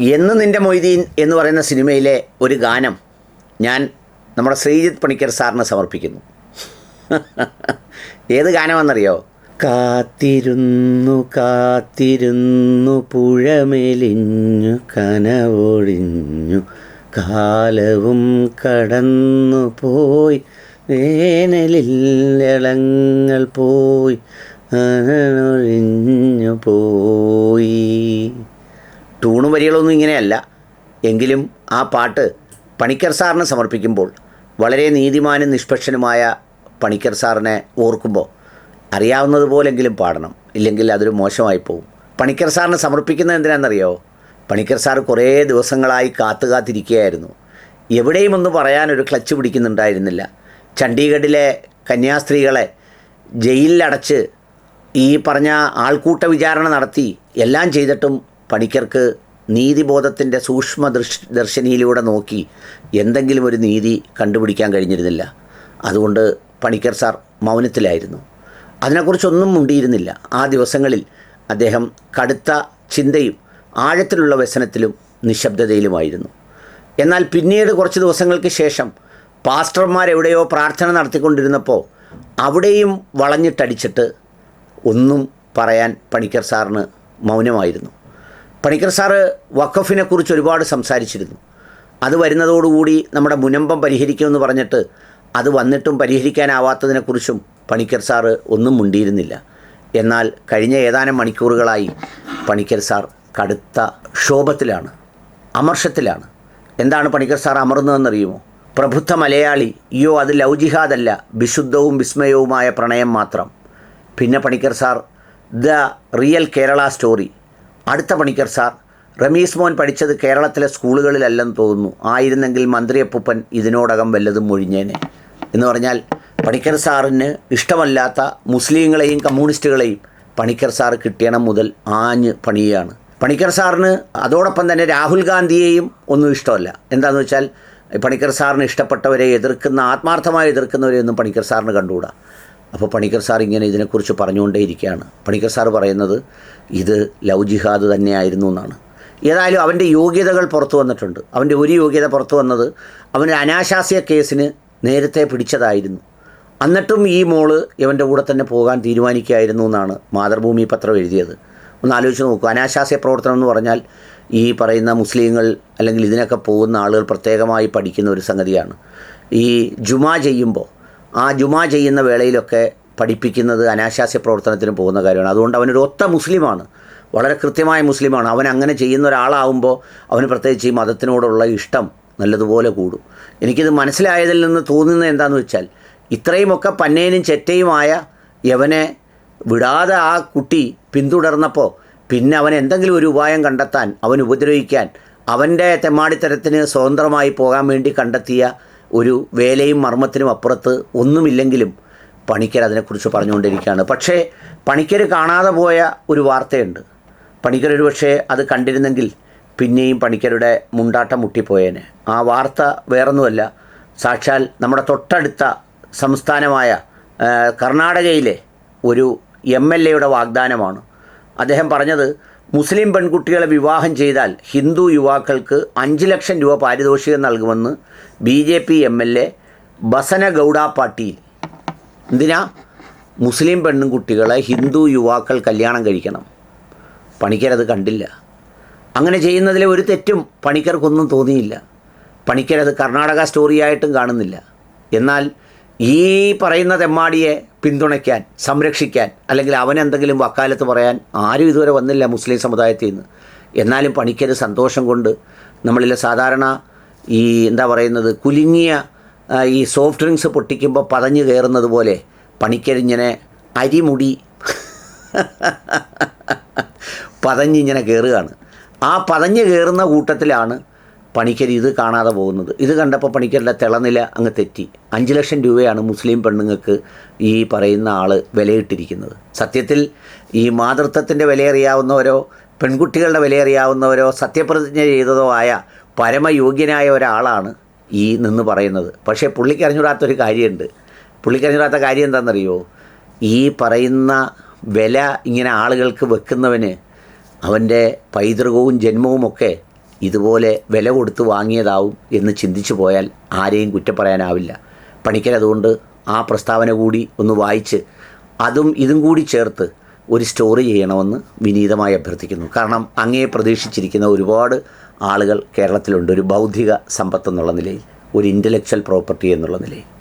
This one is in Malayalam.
എന്ന് നിന്റെ മൊയ്തീൻ എന്ന് പറയുന്ന സിനിമയിലെ ഒരു ഗാനം ഞാൻ നമ്മുടെ ശ്രീജിത്ത് പണിക്കർ സാറിന് സമർപ്പിക്കുന്നു. ഏത് ഗാനമാണെന്നറിയോ? കാത്തിരുന്നു കാത്തിരുന്നു പുഴമെലിഞ്ഞു കനവൊഴിഞ്ഞു കാലവും കടന്നു പോയി വേനലിൽ പോയി അനൊഴിഞ്ഞു പോയി. ടൂണും വരികളൊന്നും ഇങ്ങനെയല്ല. എങ്കിലും ആ പാട്ട് പണിക്കർ സാറിന് സമർപ്പിക്കുമ്പോൾ വളരെ നീതിമാനും നിഷ്പക്ഷനുമായ പണിക്കർ സാറിനെ ഓർക്കുമ്പോൾ അറിയാവുന്നതുപോലെങ്കിലും പാടണം. ഇല്ലെങ്കിൽ അതൊരു മോശമായി പോകും പണിക്കർ സാറിന് സമർപ്പിക്കുന്നത് എന്തിനാണെന്നറിയോ? പണിക്കർ സാർ കുറേ ദിവസങ്ങളായി കാത്തു കാത്തിരിക്കുകയായിരുന്നു. എവിടെയും ഒന്ന് പറയാനൊരു ക്ലച്ച് പിടിക്കുന്നുണ്ടായിരുന്നില്ല. ചണ്ഡീഗഡിലെ കന്യാസ്ത്രീകളെ ജയിലിലടച്ച് ഈ പറഞ്ഞ ആൾക്കൂട്ട വിചാരണ നടത്തി എല്ലാം ചെയ്തിട്ടും പണിക്കർക്ക് നീതിബോധത്തിന്റെ സൂക്ഷ്മ ദൃശ് ദർശനിയിലൂടെ നോക്കി എന്തെങ്കിലും ഒരു നീതി കണ്ടുപിടിക്കാൻ കഴിഞ്ഞിരുന്നില്ല. അതുകൊണ്ട് പണിക്കർ സാർ മൗനത്തിലായിരുന്നു. അതിനെക്കുറിച്ചൊന്നും മുണ്ടിയിരുന്നില്ല. ആ ദിവസങ്ങളിൽ അദ്ദേഹം കടുത്ത ചിന്തയും ആഴത്തിലുള്ള വ്യസനത്തിലും നിശബ്ദതയിലുമായിരുന്നു. എന്നാൽ പിന്നീട് കുറച്ച് ദിവസങ്ങൾക്ക് ശേഷം പാസ്റ്റർമാരെവിടെയോ പ്രാർത്ഥന നടത്തിക്കൊണ്ടിരുന്നപ്പോൾ അവിടെയും വളഞ്ഞിട്ടടിച്ചിട്ട് ഒന്നും പറയാൻ പണിക്കർ സാറിന് മൗനമായിരുന്നു. പണിക്കർ സാറ് വഖഫിനെ കുറിച്ച് ഒരുപാട് സംസാരിച്ചിരുന്നു. അത് വരുന്നതോടുകൂടി നമ്മുടെ മുനമ്പം പരിഹരിക്കുമെന്ന് പറഞ്ഞിട്ട് അത് വന്നിട്ടും പരിഹരിക്കാനാവാത്തതിനെക്കുറിച്ചും പണിക്കർ സാറ് ഒന്നും മുണ്ടിയിരുന്നില്ല. എന്നാൽ കഴിഞ്ഞ ഏതാനും മണിക്കൂറുകളായി പണിക്കർ സാർ കടുത്ത ക്ഷോഭത്തിലാണ് അമർഷത്തിലാണ്. എന്താണ് പണിക്കർ സാർ അമർന്നതെന്നറിയുമോ? പ്രബുദ്ധ മലയാളി അയ്യോ അത് ലവ് ജിഹാദല്ല വിശുദ്ധവും വിസ്മയവുമായ പ്രണയം മാത്രം. പിന്നെ Panicker sir the real Kerala story അടുത്ത പണിക്കർ സാർ റമീസ് മോൻ പഠിച്ചത് കേരളത്തിലെ സ്കൂളുകളിലല്ലെന്ന് തോന്നുന്നു. ആയിരുന്നെങ്കിൽ മന്ത്രിയപ്പൂപ്പൻ ഇതിനോടകം വല്ലതും മൊഴിഞ്ഞേനെ. എന്ന് പറഞ്ഞാൽ പണിക്കർ സാറിന് ഇഷ്ടമല്ലാത്ത മുസ്ലിങ്ങളെയും കമ്മ്യൂണിസ്റ്റുകളെയും പണിക്കർ സാർ കിട്ടിയണം മുതൽ ആഞ്ഞ് പണിയുകയാണ് പണിക്കർ സാറിന് അതോടൊപ്പം തന്നെ രാഹുൽ ഗാന്ധിയെയും ഒന്നും ഇഷ്ടമല്ല. എന്താണെന്ന് വെച്ചാൽ പണിക്കർ സാറിന് ഇഷ്ടപ്പെട്ടവരെ എതിർക്കുന്ന ആത്മാർത്ഥമായി എതിർക്കുന്നവരെയൊന്നും പണിക്കർ സാറിന് കണ്ടുകൂടാ. അപ്പോൾ പണിക്കർ സാർ ഇങ്ങനെ ഇതിനെക്കുറിച്ച് പറഞ്ഞുകൊണ്ടേയിരിക്കുകയാണ്. പണിക്കർ സാർ പറയുന്നത് ഇത് ലവ് ജിഹാദ് തന്നെയായിരുന്നു എന്നാണ്. ഏതായാലും അവന്റെ യോഗ്യതകൾ പുറത്തു വന്നിട്ടുണ്ട്. അവന്റെ ഒരു യോഗ്യത പുറത്തു വന്നത് അവന് അനാശാസ്യ കേസിന് നേരത്തെ പിടിച്ചതായിരുന്നു. എന്നിട്ടും ഈ മോൾ ഇവന്റെ കൂടെ തന്നെ പോകാൻ തീരുമാനിക്കുകയായിരുന്നു എന്നാണ് മാതൃഭൂമി പത്രം എഴുതിയത്. ഒന്ന് ആലോചിച്ച് നോക്കൂ. അനാശാസ്യ പ്രവർത്തനം എന്ന് പറഞ്ഞാൽ ഈ പറയുന്ന മുസ്ലിങ്ങൾ അല്ലെങ്കിൽ ഇതിനൊക്കെ പോകുന്ന ആളുകൾ പ്രത്യേകമായി പഠിക്കുന്ന ഒരു സംഗതിയാണ്. ഈ ജുമാ ചെയ്യുമ്പോൾ ആ ജുമാ ചെയ്യുന്ന വേളയിലൊക്കെ പഠിപ്പിക്കുന്നത് അനാശാസ്യ പ്രവർത്തനത്തിന് പോകുന്ന കാര്യമാണ്. അതുകൊണ്ട് അവനൊരു ഒത്ത മുസ്ലിമാണ്. വളരെ കൃത്യമായ മുസ്ലിമാണ്. അവൻ അങ്ങനെ ചെയ്യുന്ന ഒരാളാവുമ്പോൾ അവന് പ്രത്യേകിച്ച് ഈ മതത്തിനോടുള്ള ഇഷ്ടം നല്ലതുപോലെ കൂടും. എനിക്കിത് മനസ്സിലായതിൽ നിന്ന് തോന്നുന്നത് എന്താണെന്ന് വെച്ചാൽ ഇത്രയുമൊക്കെ പന്നേനും ചെറ്റയുമായ യവനെ വിടാതെ ആ കുട്ടി പിന്തുടർന്നപ്പോൾ പിന്നെ അവൻ എന്തെങ്കിലും ഒരു ഉപായം കണ്ടെത്താൻ അവൻ ഉപദ്രവിക്കാൻ അവന്റെ തെമ്മാടിത്തരത്തിന് സ്വതന്ത്രമായി പോകാൻ വേണ്ടി കണ്ടെത്തിയ ഒരു വേലയും മർമ്മത്തിനും അപ്പുറത്ത് ഒന്നുമില്ലെങ്കിലും പണിക്കർ അതിനെക്കുറിച്ച് പറഞ്ഞുകൊണ്ടിരിക്കുകയാണ്. പക്ഷേ പണിക്കർ കാണാതെ പോയ ഒരു വാർത്തയുണ്ട്. പണിക്കർ ഒരു പക്ഷേ അത് കണ്ടിരുന്നെങ്കിൽ പിന്നെയും പണിക്കരുടെ മുണ്ടാട്ടം മുട്ടിപ്പോയേനെ. ആ വാർത്ത വേറൊന്നുമല്ല. സാക്ഷാൽ നമ്മുടെ തൊട്ടടുത്ത സംസ്ഥാനമായ കർണാടകയിലെ ഒരു എം എൽ എയുടെ വാഗ്ദാനമാണ്. അദ്ദേഹം പറഞ്ഞത് മുസ്ലിം പെൺകുട്ടികളെ വിവാഹം ചെയ്താൽ ഹിന്ദു യുവാക്കൾക്ക് അഞ്ച് ലക്ഷം രൂപ പാരിതോഷികം നൽകുമെന്ന് B J P M L A Basanagouda Patil. എന്തിനാ? മുസ്ലിം പെൺകുട്ടികളെ ഹിന്ദു യുവാക്കൾ കല്യാണം കഴിക്കണം. പണിക്കരത് കണ്ടില്ല. അങ്ങനെ ചെയ്യുന്നതിലെ ഒരു തെറ്റും പണിക്കർക്കൊന്നും തോന്നിയില്ല. പണിക്കരത് കർണാടക സ്റ്റോറിയായിട്ടും കാണുന്നില്ല. എന്നാൽ ഈ പറയുന്ന തെമ്മാടിയെ പിന്തുണയ്ക്കാൻ സംരക്ഷിക്കാൻ അല്ലെങ്കിൽ അവനെന്തെങ്കിലും വക്കാലത്ത് പറയാൻ ആരും ഇതുവരെ വന്നില്ല മുസ്ലിം സമുദായത്തിൽ നിന്ന്. എന്നാലും പണിക്കർ സന്തോഷം കൊണ്ട് നമ്മളിലെ സാധാരണ ഈ എന്താ പറയുന്നത് കുലുങ്ങിയ ഈ സോഫ്റ്റ് ഡ്രിങ്ക്സ് പൊട്ടിക്കുമ്പോൾ പതഞ്ഞ് കയറുന്നത് പോലെ പണിക്കരിങ്ങനെ അരിമുടി പതഞ്ഞിങ്ങനെ കയറുകയാണ് ആ പതഞ്ഞ് കയറുന്ന കൂട്ടത്തിലാണ് പണിക്കർ ഇത് കാണാതെ പോകുന്നത്. ഇത് കണ്ടപ്പോൾ പണിക്കരുടെ തിളനില അങ്ങ് തെറ്റി. അഞ്ച് ലക്ഷം രൂപയാണ് മുസ്ലിം പെണ്ണുങ്ങൾക്ക് ഈ പറയുന്ന ആൾ വിലയിട്ടിരിക്കുന്നത്. സത്യത്തിൽ ഈ മാതൃത്വത്തിന്റെ വിലയറിയാവുന്നവരോ പെൺകുട്ടികളുടെ വിലയറിയാവുന്നവരോ സത്യപ്രതിജ്ഞ ചെയ്തതോ ആയ പരമയോഗ്യനായ ഒരാളാണ് ഈ നിന്ന് പറയുന്നത്. പക്ഷേ പുള്ളിക്ക് അറിഞ്ഞുകൂടാത്തൊരു കാര്യമുണ്ട്. പുള്ളിക്ക് അറിഞ്ഞുകൂടാത്ത കാര്യം എന്താണെന്നറിയോ? ഈ പറയുന്ന വില ഇങ്ങനെ ആളുകൾക്ക് വെക്കുന്നവന് അവന്റെ പൈതൃകവും ജന്മവുമൊക്കെ ഇതുപോലെ വില കൊടുത്ത് വാങ്ങിയതാവും എന്ന് ചിന്തിച്ചു പോയാൽ ആരെയും കുറ്റപ്പറയാനാവില്ല പണിക്കൽ അതുകൊണ്ട് ആ പ്രസ്താവന കൂടി ഒന്ന് വായിച്ച് അതും ഇതും കൂടി ചേർത്ത് ഒരു സ്റ്റോറി ചെയ്യണമെന്ന് വിനീതമായി അഭ്യർത്ഥിക്കുന്നു. കാരണം അങ്ങേ പ്രതീക്ഷിച്ചിരിക്കുന്ന ഒരുപാട് ആളുകൾ കേരളത്തിലുണ്ട്. ഒരു ബൗദ്ധിക സമ്പത്ത് എന്നുള്ള നിലയിൽ ഒരു ഇന്റലക്ച്വൽ പ്രോപ്പർട്ടി എന്നുള്ള നിലയിൽ.